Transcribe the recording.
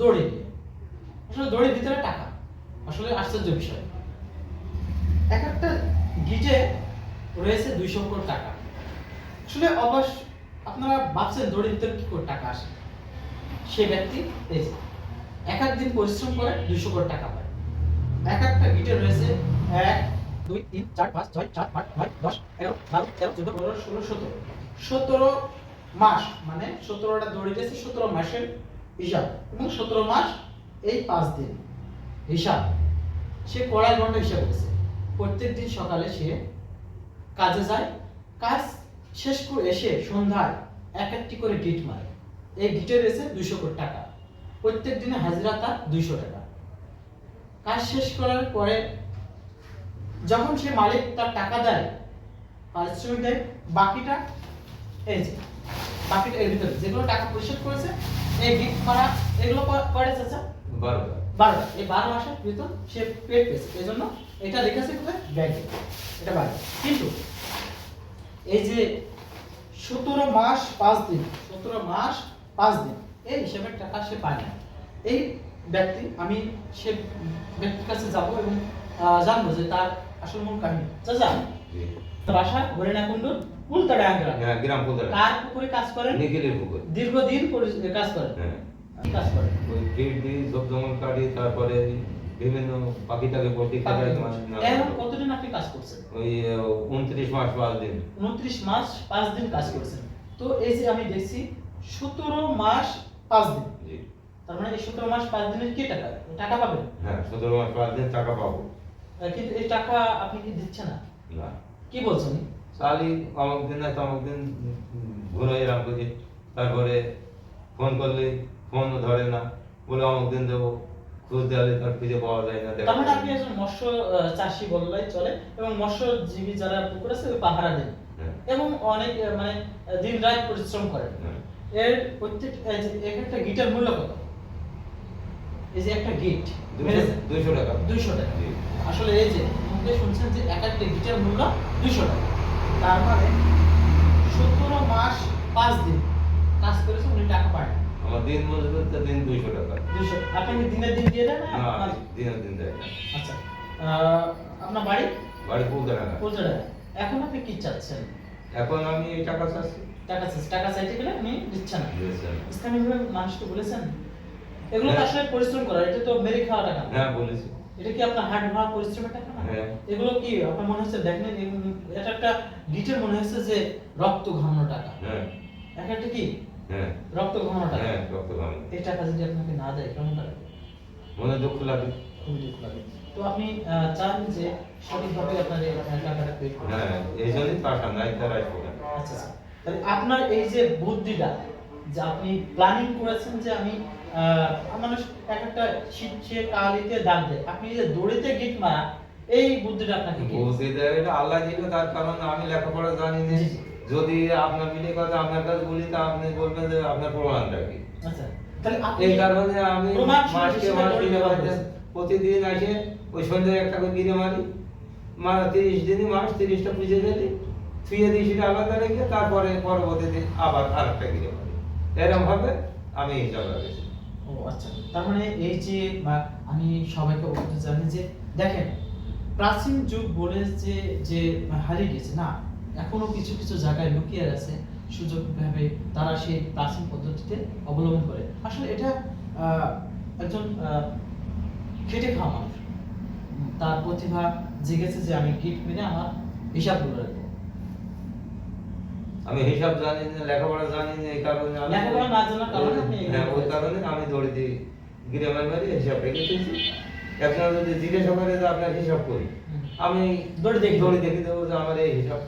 দড়ি দিয়ে আসলে দড়ির ভিতরে টাকা। আসলে আশ্চর্য বিষয়। এক একটা রয়েছে কোটি টাকা। আসলে অবশ্য আপনারা ভাবছেন দড়ির ভিতরে কি করে টাকা আসে? সে ব্যক্তি এক এক দিন পরিশ্রম করে দুইশো কোটি টাকা পায়। এক একটা গিটে রয়েছে এক, দুই, তিন, চার, পাঁচ, ছয়, সাত, আট, নয়, দশ, এগারো, বারো, তেরো, চোদ্দ, পনেরো, ষোলো, সতেরো। সতেরো মাস মানে সতেরোটা দড়ি রয়েছে, সতেরো মাসের হিসাব। এবং সতেরো মাস এই পাঁচ দিন হিসাব। সে কড়াই ঘণ্টা হিসাব করেছে। প্রত্যেক দিন সকালে সে কাজে যায়। কাজ শেষ করে এসে সন্ধ্যায় এক একটি করে গিট মারে। এই গিটে রয়েছে দুইশো কোটি টাকা। প্রত্যেক দিনে হাজিরা তার দুইশো টাকা। কাজ শেষ করার পরে যখন সে মালিক তার টাকা দেয়, পারিশ্রমিক দেয়, বাকিটা এই যে বাকিটা এর ভিতরে। যেগুলো টাকা পরিশোধ করেছে এই গিফট মারা এগুলো ক- কয়টা চাচা? বারোটা বারোটা এই বারো মাসের বেতন সে পেড পেয়েছে। এই জন্য এটা লেখা আছে কোথায়? ব্যাংকে। এটা বাইরে কিন্তু এই যে সতেরো মাস পাঁচ দিন সতেরো মাস পাঁচ দিন এই হিসাবের টাকা সে পায় না। এই ব্যক্তি আমি সে ব্যক্তির কাছে যাব এবং আহ, জানব যে তার আসল মূল কাহিনী। চাচা বাসা হরিণাকুণ্ড উল্টাডা গ্রাম। হ্যাঁ গ্রাম কার পুকুরে কাজ করেন? নিখিলের পুকুর। দীর্ঘদিন কাজ করেন। হ্যাঁ। কাজ করেন? ওই ফিড দিই সব জঙ্গল কাটি তারপরে বিভিন্ন পাখিটাকে প্রতীক্ষা করে এখন কতদিন আপনি কাজ করছেন? ওই উনত্রিশ মাস পাঁচ দিন। উনত্রিশ মাস পাঁচ দিন কাজ করেছেন। তো এই যে আমি দেখছি সতেরো মাস পাঁচ দিন। জি। তার মানে এই সতেরো মাস পাঁচ দিনের কি টাকা? টাকা পাবেন? হ্যাঁ সতেরো মাস পাঁচ দিন টাকা পাবো। কিন্তু এই টাকা আপনি কি দিচ্ছেন না? না। কি বলছেন? সালি অমুক দিন না তমুক দিন ঘুরে এরাম করি তারপরে ফোন করলে ফোন ধরে না। বলে অমুক দিন দেবো খুঁজ দেওয়ালে তার খুঁজে পাওয়া যায় না তার মানে আপনি একজন মৎস্য চাষী বললেই চলে এবং মৎস্যজীবী যারা পুকুর আছে পাহারা দেন। হ্যাঁ, এবং অনেক মানে দিন রাত পরিশ্রম করেন। হ্যাঁ। এর প্রত্যেক এক একটা গিটার মূল্য কত? এই যে একটা গিট দুইশো টাকা। দুইশো টাকা। আসলে এই যে শুনছেন যে এক একটা গিটার মূল্য দুইশো টাকা। তার মানে সতেরো মাস পাঁচ দিন। কাজ করেছে উনি টাকা পায় আমার দিন মজুর তো দিন দুইশো টাকা। দুইশো আপনি কি দিনের দিন দিয়ে দেন না দিনের দিন দেয় আচ্ছা আপনার বাড়ি? বাড়ি টাকা কোথায় এখন আপনি কি চাচ্ছেন? এখন আমি এই টাকা চাচ্ছি। টাকা চাচ্ছেন। টাকা চাইতে গেলে আপনি দিচ্ছেন না? ইসলামিকভাবে মানুষকে বলেছেন? এগুলো তো হ্যাঁ। আসলে পরিশ্রম করা এটা তো মেরে খাওয়া টাকা হ্যাঁ বলেছি। এটা কি আপনার হাট ভাড়া পরিশ্রমের টাকা? না হ্যাঁ। এগুলো কি আপনার মনে হচ্ছে দেখেন এটা একটা গিটের মনে হচ্ছে যে রক্ত ঘামানো টাকা। হ্যাঁ। এক একটা কি? হ্যাঁ। রক্ত ঘামানো টাকা। হ্যাঁ রক্ত ঘামে এই টাকা যদি আপনাকে না দেয় কেমন লাগে? মনে দুঃখ লাগে। খুবই দুঃখ লাগে। তো আপনি চান যে সঠিকভাবে আপনার এই টাকাটা পে করতে হ্যাঁ এই জন্যই তো নাই তার আসব না আচ্ছা আচ্ছা। তাহলে আপনার এই যে বুদ্ধিটা যে আপনি প্ল্যানিং করেছেন যে আমি মানুষ এক একটা কালিতে দাগ দেয়। আপনি এই যে দড়িতে গিট মারা এই বুদ্ধিটা আপনাকে কে? বুঝতে দেয় এটা আল্লাহ তার কারণ আমি লেখাপড়া জানি না। যদি আপনার মিলে কথা আপনার কাছে বলি তা আপনি বলবেন যে আপনার প্রমাণটা কি? আচ্ছা তাহলে এই কারণে আমি মাসকে মাস। প্রতিদিন আসে ওই সন্ধ্যায় একটা করে গিরে মারি। মারা তিরিশ দিনই মাস তিরিশটা পুজো গেলি থুয়ে দিই সেটা আলাদা রেখে তারপরে পরবর্তীতে আবার আরেকটা গিরে মারি। এরকম ভাবে আমি রাখেছি ও আচ্ছা। তার মানে এই যে আমি সবাইকে বলতে জানি যে, দেখেন, প্রাচীন যুগ বলে যে যে হারিয়ে গেছে, না? এখনও কিছু কিছু জায়গায় লুকিয়ে আছে সুযোগ ভাবে তারা সেই প্রাচীন পদ্ধতিতে অবলম্বন করে। আসলে এটা একজন খেটে খাওয়া তার প্রতিভা জেগেছে যে, আমি গিট মেরে আমার হিসাবগুলো রাখব। আমি হিসাব জানি না লেখাপড়া জানি না এই কারণে লেখাপড়া না জানার কারণে হ্যাঁ ওই কারণে আমি দৌড়ে দিই গ্রামের বাড়ি মারি হিসাব রেখে দিয়েছি একজন যদি জিজ্ঞাসা করে যে আপনার হিসাব করি আমি দৌড়ে দেখি। দৌড়ে দেখে দেবো যে আমার এই হিসাব